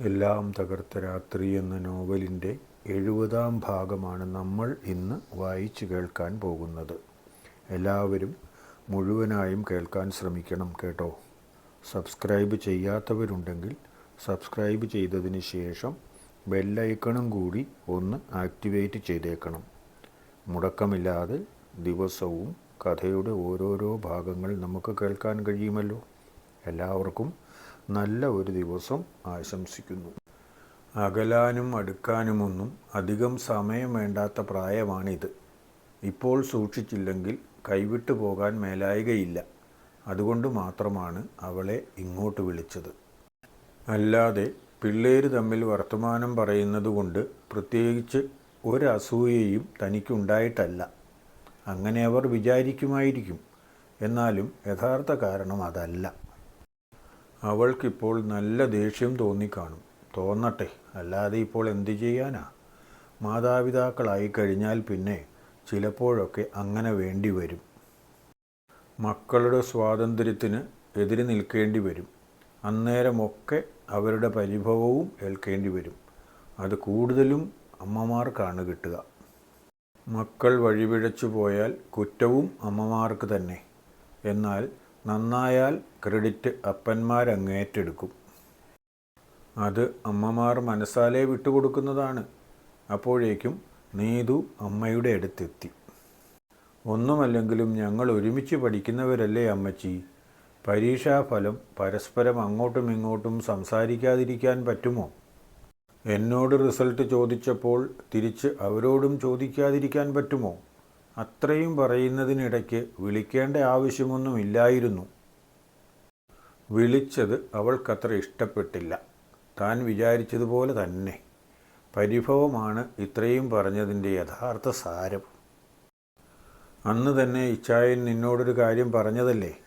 എല്ലാം തകർത്ത രാത്രി എന്ന നോവലിന്റെ എഴുപതാം ഭാഗമാണ് നമ്മൾ ഇന്ന് വായിച്ചു കേൾക്കാൻ പോകുന്നത്. എല്ലാവരും മുഴുവനായും കേൾക്കാൻ ശ്രമിക്കണം കേട്ടോ. സബ്സ്ക്രൈബ് ചെയ്യാത്തവരുണ്ടെങ്കിൽ സബ്സ്ക്രൈബ് ചെയ്തതിന് ശേഷം ബെല്ലൈക്കണും കൂടി ഒന്ന് ആക്ടിവേറ്റ് ചെയ്തേക്കണം. മുടക്കമില്ലാതെ ദിവസവും കഥയുടെ ഓരോരോ ഭാഗങ്ങൾ നമുക്ക് കേൾക്കാൻ കഴിയുമല്ലോ? എല്ലാവർക്കും നല്ല ഒരു ദിവസം ആശംസിക്കുന്നു. അകലാനും അടുക്കാനുമൊന്നും അധികം സമയം വേണ്ടാത്ത പ്രായമാണിത്. ഇപ്പോൾ സൂക്ഷിച്ചില്ലെങ്കിൽ കൈവിട്ടു പോകാൻ മേലായികയില്ല. അതുകൊണ്ട് മാത്രമാണ് അവളെ ഇങ്ങോട്ട് വിളിച്ചത്. അല്ലാതെ പിള്ളേര് തമ്മിൽ വർത്തമാനം പറയുന്നതുകൊണ്ട് പ്രത്യേകിച്ച് ഒരസൂയയും തനിക്കുണ്ടായിട്ടല്ല. അങ്ങനെ അവർ വിചാരിക്കുമായിരിക്കും. എന്നാലും യഥാർത്ഥ കാരണം അതല്ല. അവൾക്കിപ്പോൾ നല്ല ദേഷ്യം തോന്നിക്കാണും. തോന്നട്ടെ അല്ലാതെ ഇപ്പോൾ എന്തു ചെയ്യാനാ? മാതാപിതാക്കളായി കഴിഞ്ഞാൽ പിന്നെ ചിലപ്പോഴൊക്കെ അങ്ങനെ വേണ്ടി വരും. മക്കളുടെ സ്വാതന്ത്ര്യത്തിന് എതിര് നിൽക്കേണ്ടി വരും. അന്നേരമൊക്കെ അവരുടെ പരിഭവവും ഏൽക്കേണ്ടി വരും. അത് കൂടുതലും അമ്മമാർക്കാണ് കിട്ടുക. മക്കൾ വഴിപിഴച്ചു പോയാൽ കുറ്റവും അമ്മമാർക്ക് തന്നെ. എന്നാൽ നന്നായാൽ ക്രെഡിറ്റ് അപ്പന്മാരങ്ങേറ്റെടുക്കും. അത് അമ്മമാർ മനസ്സാലെ വിട്ടുകൊടുക്കുന്നതാണ്. അപ്പോഴേക്കും നീതു അമ്മയുടെ അടുത്തെത്തി. ഒന്നുമല്ലെങ്കിലും ഞങ്ങൾ ഒരുമിച്ച് പഠിക്കുന്നവരല്ലേ അമ്മച്ചി? പരീക്ഷാഫലം പരസ്പരം അങ്ങോട്ടും ഇങ്ങോട്ടും സംസാരിക്കാതിരിക്കാൻ പറ്റുമോ? എന്നോട് റിസൾട്ട് ചോദിച്ചപ്പോൾ തിരിച്ച് അവരോടും ചോദിക്കാതിരിക്കാൻ പറ്റുമോ? അത്രയും പറയുന്നതിനിടയ്ക്ക് വിളിക്കേണ്ട ആവശ്യമൊന്നുമില്ലായിരുന്നു വിളിച്ചത് അവൾക്കത്ര ഇഷ്ടപ്പെട്ടില്ല. താൻ വിചാരിച്ചതുപോലെ തന്നെ. പരിഭവമാണ് ഇത്രയും പറഞ്ഞതിന്റെ യഥാർത്ഥ സാരം. അന്ന് തന്നെ ഇച്ചായൻ നിന്നോടൊരു കാര്യം പറഞ്ഞതല്ലേ?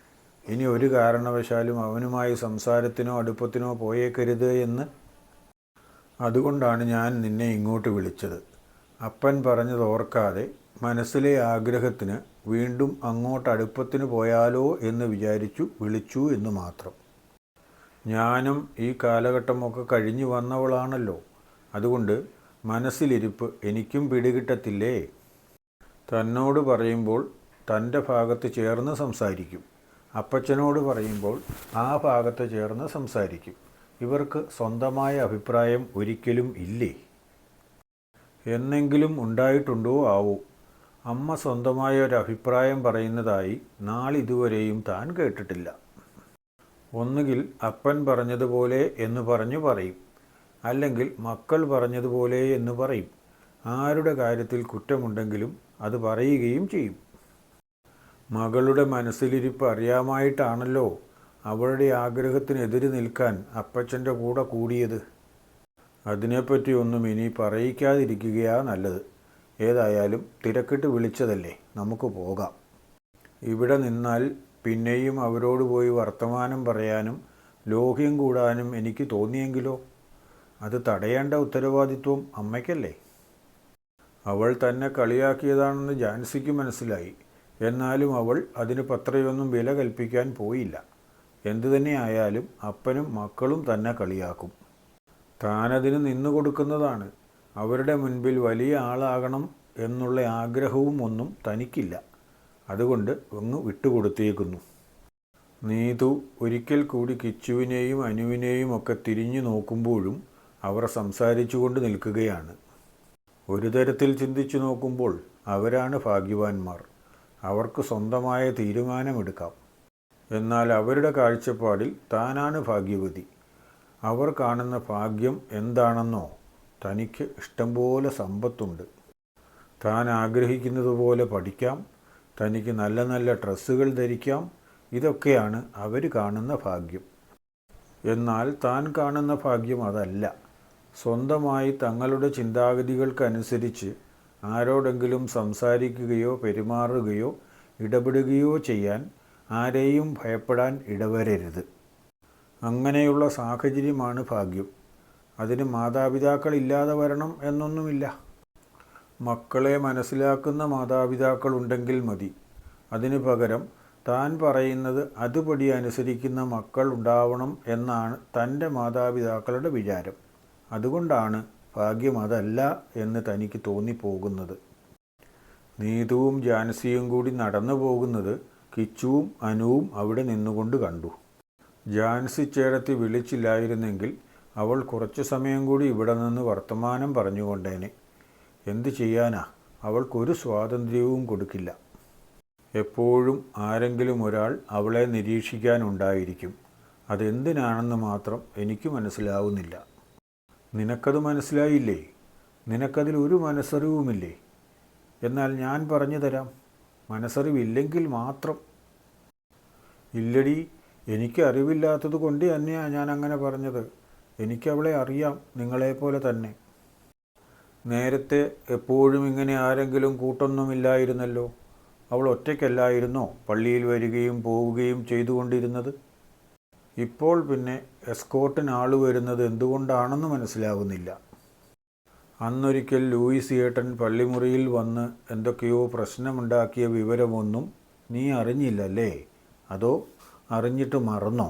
ഇനി ഒരു കാരണവശാലും അവനുമായി സംസാരത്തിനോ അടുപ്പത്തിനോ പോയേക്കരുത് എന്ന്. അതുകൊണ്ടാണ് ഞാൻ നിന്നെ ഇങ്ങോട്ട് വിളിച്ചത്. അപ്പൻ പറഞ്ഞത് ഓർക്കാതെ മനസ്സിലെ ആഗ്രഹത്തിന് വീണ്ടും അങ്ങോട്ട് അടുപ്പത്തിന് പോയാലോ എന്ന് വിചാരിച്ചു വിളിച്ചു എന്ന് മാത്രം. ഞാനും ഈ കാലഘട്ടമൊക്കെ കഴിഞ്ഞു വന്നവളാണല്ലോ. അതുകൊണ്ട് മനസ്സിലിരിപ്പ് എനിക്കും പിടികിട്ടത്തില്ലേ? തന്നോട് പറയുമ്പോൾ തന്റെ ഭാഗത്ത് ചേർന്ന് സംസാരിക്കും. അപ്പച്ചനോട് പറയുമ്പോൾ ആ ഭാഗത്ത് ചേർന്ന് സംസാരിക്കും. ഇവർക്ക് സ്വന്തമായ അഭിപ്രായം ഒരിക്കലും ഇല്ലേ? എന്നെങ്കിലും ഉണ്ടായിട്ടുണ്ടോ ആവോ? അമ്മ സ്വന്തമായ ഒരു അഭിപ്രായം പറയുന്നതായി നാളിതുവരെയും താൻ കേട്ടിട്ടില്ല. ഒന്നുകിൽ അപ്പൻ പറഞ്ഞതുപോലെ എന്ന് പറഞ്ഞു പറയും അല്ലെങ്കിൽ മക്കൾ പറഞ്ഞതുപോലെ എന്ന് പറയും. ആരുടെ കാര്യത്തിൽ കുറ്റമുണ്ടെങ്കിലും അത് പറയുകയും ചെയ്യും. മകളുടെ മനസ്സിലിരിപ്പ് അറിയാമായിട്ടാണല്ലോ അവളുടെ ആഗ്രഹത്തിനെതിരെ നിൽക്കാൻ അപ്പച്ചന്റെ കൂടെ കൂടിയത്. അതിനെപ്പറ്റി ഒന്നും ഇനി പറയിക്കാതിരിക്കുകയാ നല്ലത്. ഏതായാലും തിരക്കിട്ട് വിളിച്ചതല്ലേ? നമുക്ക് പോകാം. ഇവിടെ നിന്നാൽ പിന്നെയും അവരോട് പോയി വർത്തമാനം പറയാനും ലോഹ്യം കൂടാനും എനിക്ക് തോന്നിയെങ്കിലോ? അത് തടയേണ്ട ഉത്തരവാദിത്വം അമ്മയ്ക്കല്ലേ? അവൾ തന്നെ കളിയാക്കിയതാണെന്ന് ജാൻസിക്ക് മനസ്സിലായി. എന്നാലും അവൾ അതിന് പത്രയൊന്നും വില കൽപ്പിക്കാൻ പോയില്ല. എന്തു തന്നെയായാലും അപ്പനും മക്കളും തന്നെ കളിയാക്കും. താനതിന് നിന്നു കൊടുക്കുന്നതാണ്. അവരുടെ മുൻപിൽ വലിയ ആളാകണം എന്നുള്ള ആഗ്രഹവും ഒന്നും തനിക്കില്ല. അതുകൊണ്ട് ഒന്ന് വിട്ടുകൊടുത്തേക്കുന്നു. നീതു ഒരിക്കൽ കൂടി കിച്ചുവിനെയും അനുവിനെയും ഒക്കെ തിരിഞ്ഞു നോക്കുമ്പോഴും അവർ സംസാരിച്ചുകൊണ്ട് നിൽക്കുകയാണ്. ഒരു തരത്തിൽ ചിന്തിച്ചു നോക്കുമ്പോൾ അവരാണ് ഭാഗ്യവാന്മാർ. അവർക്ക് സ്വന്തമായ തീരുമാനമെടുക്കാം. എന്നാൽ അവരുടെ കാഴ്ചപ്പാടിൽ താനാണ് ഭാഗ്യവതി. അവർ കാണുന്ന ഭാഗ്യം എന്താണെന്നോ തനിക്ക് ഇഷ്ടംപോലെ സമ്പത്തുണ്ട്. താൻ ആഗ്രഹിക്കുന്നതുപോലെ പഠിക്കാം. തനിക്ക് നല്ല നല്ല ഡ്രസ്സുകൾ ധരിക്കാം. ഇതൊക്കെയാണ് അവർ കാണുന്ന ഭാഗ്യം. എന്നാൽ താൻ കാണുന്ന ഭാഗ്യം അതല്ല. സ്വന്തമായി തങ്ങളുടെ ചിന്താഗതികൾക്കനുസരിച്ച് ആരോടെങ്കിലും സംസാരിക്കുകയോ പെരുമാറുകയോ ഇടപെടുകയോ ചെയ്യാൻ ആരെയും ഭയപ്പെടാൻ ഇടവരരുത്. അങ്ങനെയുള്ള സാഹചര്യമാണ് ഭാഗ്യം. അതിന് മാതാപിതാക്കളില്ലാതെ വരണം എന്നൊന്നുമില്ല. മക്കളെ മനസ്സിലാക്കുന്ന മാതാപിതാക്കളുണ്ടെങ്കിൽ മതി. അതിനു പകരം താൻ പറയുന്നത് അതുപടി അനുസരിക്കുന്ന മക്കൾ ഉണ്ടാവണം എന്നാണ് തന്റെ മാതാപിതാക്കളുടെ വിചാരം. അതുകൊണ്ടാണ് ഭാഗ്യം അതല്ല എന്ന് തനിക്ക് തോന്നിപ്പോകുന്നത്. നീതുവും ജാൻസിയും കൂടി നടന്നു പോകുന്നത് കിച്ചുവും അനുവും അവിടെ നിന്നുകൊണ്ട് കണ്ടു. ജാൻസി ചേടത്തി വിളിച്ചില്ലായിരുന്നെങ്കിൽ അവൾ കുറച്ചു സമയം കൂടി ഇവിടെ നിന്ന് വർത്തമാനം പറഞ്ഞുകൊണ്ടേനെ. എന്തു ചെയ്യാനാ? അവൾക്കൊരു സ്വാതന്ത്ര്യവും കൊടുക്കില്ല. എപ്പോഴും ആരെങ്കിലും ഒരാൾ അവളെ നിരീക്ഷിക്കാനുണ്ടായിരിക്കും. അതെന്തിനാണെന്ന് മാത്രം എനിക്ക് മനസ്സിലാവുന്നില്ല. നിനക്കത് മനസ്സിലായില്ലേ? നിനക്കതിൽ ഒരു മനസ്സറിവുമില്ലേ? എന്നാൽ ഞാൻ പറഞ്ഞു തരാം. മനസ്സറിവില്ലെങ്കിൽ മാത്രം. ഇല്ലടി എനിക്ക് അറിവില്ലാത്തത് കൊണ്ട് തന്നെയാണ് ഞാൻ അങ്ങനെ പറഞ്ഞത്. എനിക്കവളെ അറിയാം നിങ്ങളെപ്പോലെ തന്നെ. നേരത്തെ എപ്പോഴും ഇങ്ങനെ ആരെങ്കിലും കൂട്ടൊന്നുമില്ലായിരുന്നല്ലോ. അവൾ ഒറ്റയ്ക്കല്ലായിരുന്നോ പള്ളിയിൽ വരികയും പോവുകയും ചെയ്തുകൊണ്ടിരുന്നത്? ഇപ്പോൾ പിന്നെ എസ്കോട്ടിന് ആൾ വരുന്നത് എന്തുകൊണ്ടാണെന്ന് മനസ്സിലാകുന്നില്ല അന്നൊരിക്കൽ ലൂയിസ് ഏട്ടൻ പള്ളിമുറിയിൽ വന്ന് എന്തൊക്കെയോ പ്രശ്നമുണ്ടാക്കിയ വിവരമൊന്നും നീ അറിഞ്ഞില്ലല്ലേ? അതോ അറിഞ്ഞിട്ട് മറന്നോ?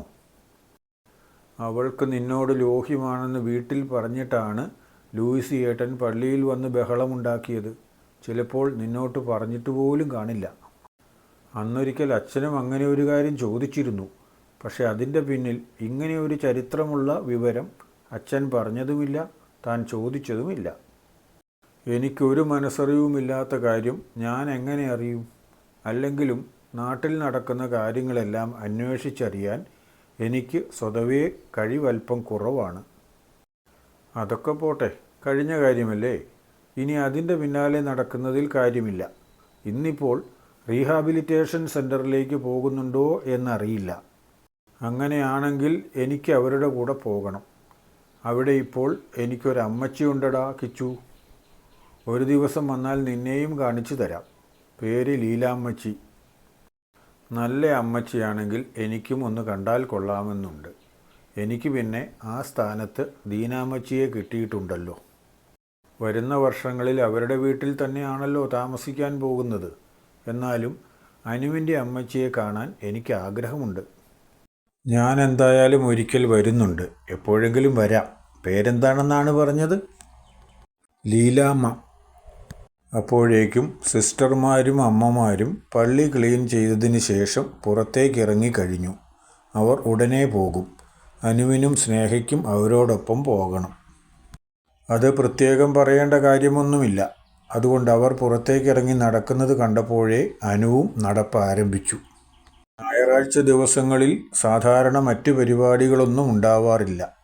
അവൾക്ക് നിന്നോട് ലോഹ്യമാണെന്ന് വീട്ടിൽ പറഞ്ഞിട്ടാണ് ലൂയിസ് ഏട്ടൻ പള്ളിയിൽ വന്ന് ബഹളമുണ്ടാക്കിയത്. ചിലപ്പോൾ നിന്നോട്ട് പറഞ്ഞിട്ട് പോലും കാണില്ല. അന്നൊരിക്കൽ അച്ഛനും അങ്ങനെ ഒരു കാര്യം ചോദിച്ചിരുന്നു. പക്ഷേ അതിന്റെ പിന്നിൽ ഇങ്ങനെ ഒരു ചരിത്രമുള്ള വിവരം അച്ഛൻ പറഞ്ഞതുമില്ല താൻ ചോദിച്ചതുമില്ല. എനിക്കൊരു മനസ്സറിവുമില്ലാത്ത കാര്യം ഞാൻ എങ്ങനെ അറിയും? അല്ലെങ്കിലും നാട്ടിൽ നടക്കുന്ന കാര്യങ്ങളെല്ലാം അന്വേഷിച്ചറിയാൻ എനിക്ക് സ്വതവേ കഴിവൽപ്പം കുറവാണ്. അതൊക്കെ പോട്ടെ കഴിഞ്ഞ കാര്യമല്ലേ? ഇനി അതിന്റെ പിന്നാലെ നടക്കുന്നതിൽ കാര്യമില്ല. ഇന്നിപ്പോൾ റീഹാബിലിറ്റേഷൻ സെന്ററിലേക്ക് പോകുന്നുണ്ടോ എന്നറിയില്ല. അങ്ങനെയാണെങ്കിൽ എനിക്ക് അവരുടെ കൂടെ പോകണം. അവിടെ ഇപ്പോൾ എനിക്കൊരു അമ്മച്ചിയുണ്ടടാ കിച്ചു. ഒരു ദിവസം വന്നാൽ നിന്നെയും കാണിച്ചു തരാം. പേര് ലീലാമ്മച്ചി. നല്ല അമ്മച്ചിയാണെങ്കിൽ എനിക്കും ഒന്ന് കണ്ടാൽ കൊള്ളാമെന്നുണ്ട്. എനിക്ക് പിന്നെ ആ സ്ഥാനത്ത് ദീനാമ്മച്ചിയെ കിട്ടിയിട്ടുണ്ടല്ലോ. വരുന്ന വർഷങ്ങളിൽ അവരുടെ വീട്ടിൽ തന്നെയാണല്ലോ താമസിക്കാൻ പോകുന്നത്. എന്നാലും അനുവിന്റെ അമ്മച്ചിയെ കാണാൻ എനിക്ക് ആഗ്രഹമുണ്ട്. ഞാൻ എന്തായാലും ഒരിക്കൽ വരുന്നുണ്ട്. എപ്പോഴെങ്കിലും വരാം. പേരെന്താണെന്നാണ് പറഞ്ഞത്? ലീലാമ്മ. അപ്പോഴേക്കും സിസ്റ്റർമാരും അമ്മമാരും പള്ളി ക്ലീൻ ചെയ്തതിന് ശേഷം പുറത്തേക്ക് ഇറങ്ങിക്കഴിഞ്ഞു അവർ ഉടനെ പോകും. അനുവിനും സ്നേഹയ്ക്കും അവരോടൊപ്പം പോകണം. അത് പ്രത്യേകം പറയേണ്ട കാര്യമൊന്നുമില്ല. അതുകൊണ്ട് അവർ പുറത്തേക്ക് ഇറങ്ങി നടക്കുന്നത് കണ്ടപ്പോഴേ അനുവും നടപ്പ് ആരംഭിച്ചു. ഞായറാഴ്ച ദിവസങ്ങളിൽ സാധാരണ മറ്റു പരിപാടികളൊന്നും ഉണ്ടാവാറില്ല.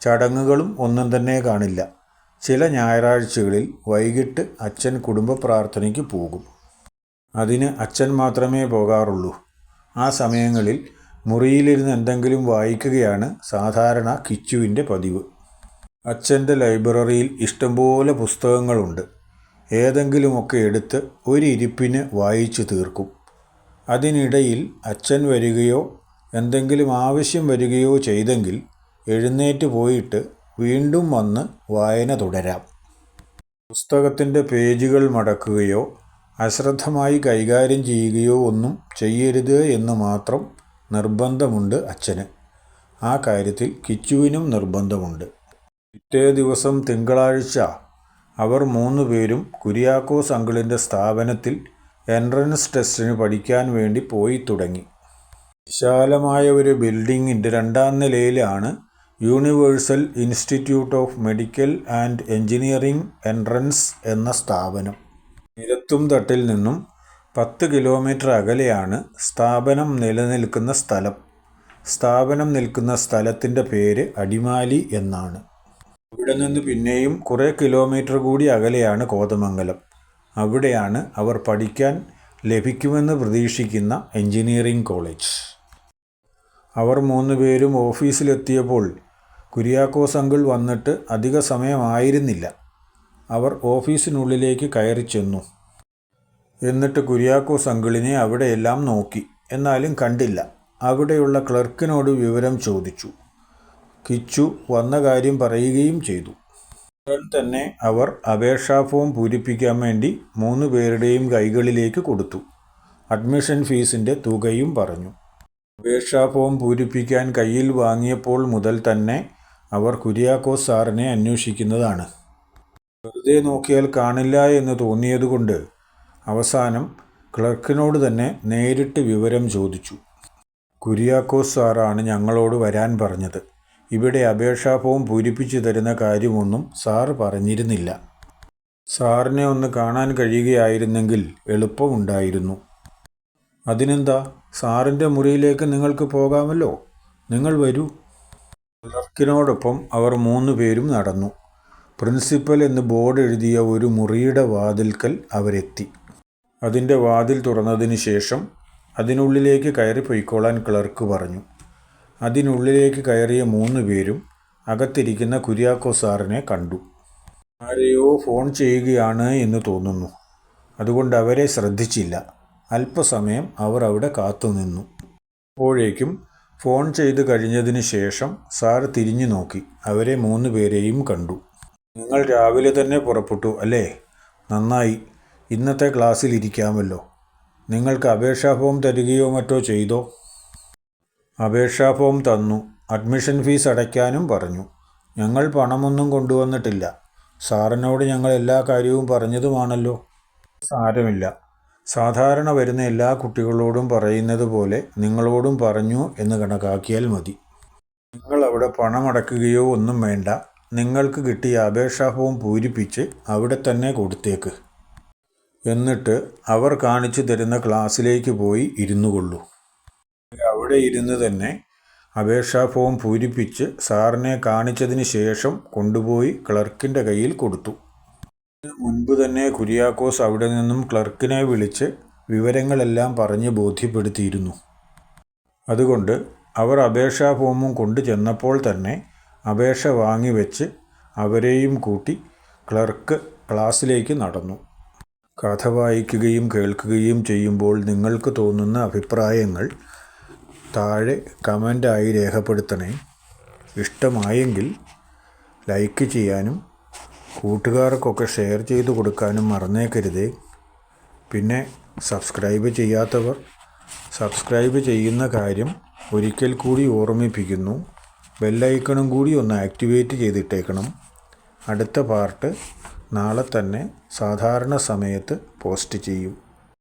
ചടങ്ങുകളും ഒന്നും തന്നെ കാണില്ല. ചില ഞായറാഴ്ചകളിൽ വൈകിട്ട് അച്ഛൻ കുടുംബ പ്രാർത്ഥനയ്ക്ക് പോകും. അതിന് അച്ഛൻ മാത്രമേ പോകാറുള്ളൂ. ആ സമയങ്ങളിൽ മുറിയിലിരുന്ന് എന്തെങ്കിലും വായിക്കുകയാണ് സാധാരണ കിച്ചുവിന്റെ പതിവ്. അച്ഛന്റെ ലൈബ്രറിയിൽ ഇഷ്ടംപോലെ പുസ്തകങ്ങളുണ്ട്. ഏതെങ്കിലുമൊക്കെ എടുത്ത് ഒരിരിപ്പിന് വായിച്ചു തീർക്കും. അതിനിടയിൽ അച്ഛൻ വരികയോ എന്തെങ്കിലും ആവശ്യം വരികയോ ചെയ്തെങ്കിൽ എഴുന്നേറ്റ് പോയിട്ട് വീണ്ടും വന്ന് വായന തുടരാം. പുസ്തകത്തിന്റെ പേജുകൾ മടക്കുകയോ അശ്രദ്ധമായി കൈകാര്യം ചെയ്യുകയോ ഒന്നും ചെയ്യരുത് എന്ന് മാത്രം നിർബന്ധമുണ്ട് അച്ഛന്. ആ കാര്യത്തിൽ കിച്ചുവിനും നിർബന്ധമുണ്ട്. പിറ്റേ ദിവസം തിങ്കളാഴ്ച അവർ മൂന്ന് പേരും കുര്യാക്കോസ് അങ്കിളിന്റെ സ്ഥാപനത്തിൽ എൻട്രൻസ് ടെസ്റ്റിന് പഠിക്കാൻ വേണ്ടി പോയി തുടങ്ങി. വിശാലമായ ഒരു ബിൽഡിങ്ങിന്റെ രണ്ടാം നിലയിലാണ് universal institute of medical and engineering entrance എന്ന സ്ഥാപനം. നിരത്തും തട്ടിൽ നിന്നും പത്ത് കിലോമീറ്റർ അകലെയാണ് സ്ഥാപനം നിലനിൽക്കുന്ന സ്ഥലം. സ്ഥാപനം നിൽക്കുന്ന സ്ഥലത്തിന്റെ പേര് അടിമാലി എന്നാണ്. ഇവിടെ നിന്ന് പിന്നെയും കുറേ കിലോമീറ്റർ കൂടി അകലെയാണ് കോതമംഗലം. അവിടെയാണ് അവർ പഠിക്കാൻ ലഭിക്കുമെന്ന് പ്രതീക്ഷിക്കുന്ന എഞ്ചിനീയറിംഗ് കോളേജ്. അവർ മൂന്ന് പേരും ഓഫീസിലെത്തിയപ്പോൾ കുര്യാക്കോസ് അങ്കിൾ വന്നിട്ട് അധിക സമയമായിരുന്നില്ല. അവർ ഓഫീസിനുള്ളിലേക്ക് കയറി ചെന്നു. എന്നിട്ട് കുര്യാക്കോസ് അങ്കിളിനെ അവിടെയെല്ലാം നോക്കി. എന്നാലും കണ്ടില്ല. അവിടെയുള്ള ക്ലർക്കിനോട് വിവരം ചോദിച്ചു. കിച്ചു വന്ന കാര്യം പറയുകയും ചെയ്തു. ഉടൻ തന്നെ അവർ അപേക്ഷാ ഫോം പൂരിപ്പിക്കാൻ വേണ്ടി മൂന്ന് പേരുടെയും കൈകളിലേക്ക് കൊടുത്തു. അഡ്മിഷൻ ഫീസിന്റെ തുകയും പറഞ്ഞു. അപേക്ഷാ ഫോം പൂരിപ്പിക്കാൻ കയ്യിൽ വാങ്ങിയപ്പോൾ മുതൽ തന്നെ അവർ കുര്യാക്കോസ് സാറിനെ അന്വേഷിക്കുന്നതാണ്. വെറുതെ നോക്കിയാൽ കാണില്ല എന്ന് തോന്നിയതുകൊണ്ട് അവസാനം ക്ലർക്കിനോട് തന്നെ നേരിട്ട് വിവരം ചോദിച്ചു. കുര്യാക്കോസ് സാറാണ് ഞങ്ങളോട് വരാൻ പറഞ്ഞത്. ഇവിടെ അപേക്ഷാഫോം പൂരിപ്പിച്ചു തരുന്ന കാര്യമൊന്നും സാർ പറഞ്ഞിരുന്നില്ല. സാറിനെ ഒന്ന് കാണാൻ കഴിയുകയായിരുന്നെങ്കിൽ എളുപ്പമുണ്ടായിരുന്നു. അതിനെന്താ? സാറിന്റെ മുറിയിലേക്ക് നിങ്ങൾക്ക് പോകാമല്ലോ? നിങ്ങൾ വരൂ. ക്ലർക്കിനോടൊപ്പം അവർ മൂന്ന് പേരും നടന്നു. പ്രിൻസിപ്പൽ എന്ന് ബോർഡ് എഴുതിയ ഒരു മുറിയുടെ വാതിൽക്കൽ അവരെത്തി. അതിന്റെ വാതിൽ തുറന്നതിന് ശേഷം അതിനുള്ളിലേക്ക് കയറി പൊയ്ക്കോളാൻ ക്ലർക്ക് പറഞ്ഞു. അതിനുള്ളിലേക്ക് കയറിയ മൂന്ന് പേരും അകത്തിരിക്കുന്ന കുര്യാക്കോ സാറിനെ കണ്ടു. ആരെയോ ഫോൺ ചെയ്യുകയാണ് എന്ന് തോന്നുന്നു. അതുകൊണ്ട് അവരെ ശ്രദ്ധിച്ചില്ല. അല്പസമയം അവർ അവിടെ കാത്തുനിന്നു. അപ്പോഴേക്കും ഫോൺ ചെയ്ത് കഴിഞ്ഞതിന് ശേഷം സാർ തിരിഞ്ഞു നോക്കി. അവരെ മൂന്ന് പേരെയും കണ്ടു. നിങ്ങൾ രാവിലെ തന്നെ പുറപ്പെട്ടു അല്ലേ? നന്നായി. ഇന്നത്തെ ക്ലാസ്സിൽ ഇരിക്കാമല്ലോ. നിങ്ങൾക്ക് അപേക്ഷാ ഫോം തരികയോ മറ്റോ ചെയ്തോ? അപേക്ഷാ ഫോം തന്നു. അഡ്മിഷൻ ഫീസ് അടയ്ക്കാനും പറഞ്ഞു. ഞങ്ങൾ പണമൊന്നും കൊണ്ടുവന്നിട്ടില്ല. സാറിനോട് ഞങ്ങൾ എല്ലാ കാര്യവും പറഞ്ഞതുമാണല്ലോ. സാരമില്ല. സാധാരണ വരുന്ന എല്ലാ കുട്ടികളോടും പറയുന്നത് പോലെ നിങ്ങളോടും പറഞ്ഞു എന്ന് കണക്കാക്കിയാൽ മതി. നിങ്ങൾ അവിടെ പണമടക്കുകയോ ഒന്നും വേണ്ട. നിങ്ങൾക്ക് കിട്ടിയ അപേക്ഷാഫോം പൂരിപ്പിച്ച് അവിടെ തന്നെ കൊടുത്തേക്ക്. എന്നിട്ട് അവർ കാണിച്ചു തരുന്ന ക്ലാസ്സിലേക്ക് പോയി ഇരുന്നു കൊള്ളൂ. അവിടെ ഇരുന്ന് തന്നെ അപേക്ഷാ ഫോം പൂരിപ്പിച്ച് സാറിനെ കാണിച്ചതിന് ശേഷം കൊണ്ടുപോയി ക്ലർക്കിന്റെ കയ്യിൽ കൊടുത്തു. മുൻപ് തന്നെ കുര്യാക്കോസ് അവിടെ നിന്നും ക്ലർക്കിനെ വിളിച്ച് വിവരങ്ങളെല്ലാം പറഞ്ഞ് ബോധ്യപ്പെടുത്തിയിരുന്നു. അതുകൊണ്ട് അവർ അപേക്ഷാ ഫോമും കൊണ്ടു ചെന്നപ്പോൾ തന്നെ അപേക്ഷ വാങ്ങിവെച്ച് അവരെയും കൂട്ടി ക്ലർക്ക് ക്ലാസ്സിലേക്ക് നടന്നു. കഥ വായിക്കുകയും കേൾക്കുകയും ചെയ്യുമ്പോൾ നിങ്ങൾക്ക് തോന്നുന്ന അഭിപ്രായങ്ങൾ താഴെ കമന്റായി രേഖപ്പെടുത്തണേ. ഇഷ്ടമായെങ്കിൽ ലൈക്ക് ചെയ്യാനും കൂട്ടുകാർക്കൊക്കെ ഷെയർ ചെയ്ത് കൊടുക്കാനും മറന്നേക്കരുത്. പിന്നെ സബ്സ്ക്രൈബ് ചെയ്യാത്തവർ സബ്സ്ക്രൈബ് ചെയ്യുന്ന കാര്യം ഒരിക്കൽ കൂടി ഓർമ്മിപ്പിക്കുന്നു. ബെല്ലൈക്കണും കൂടി ഒന്ന് ആക്ടിവേറ്റ് ചെയ്തിട്ടേക്കണം. അടുത്ത പാർട്ട് നാളെ തന്നെ സാധാരണ സമയത്ത് പോസ്റ്റ് ചെയ്യും.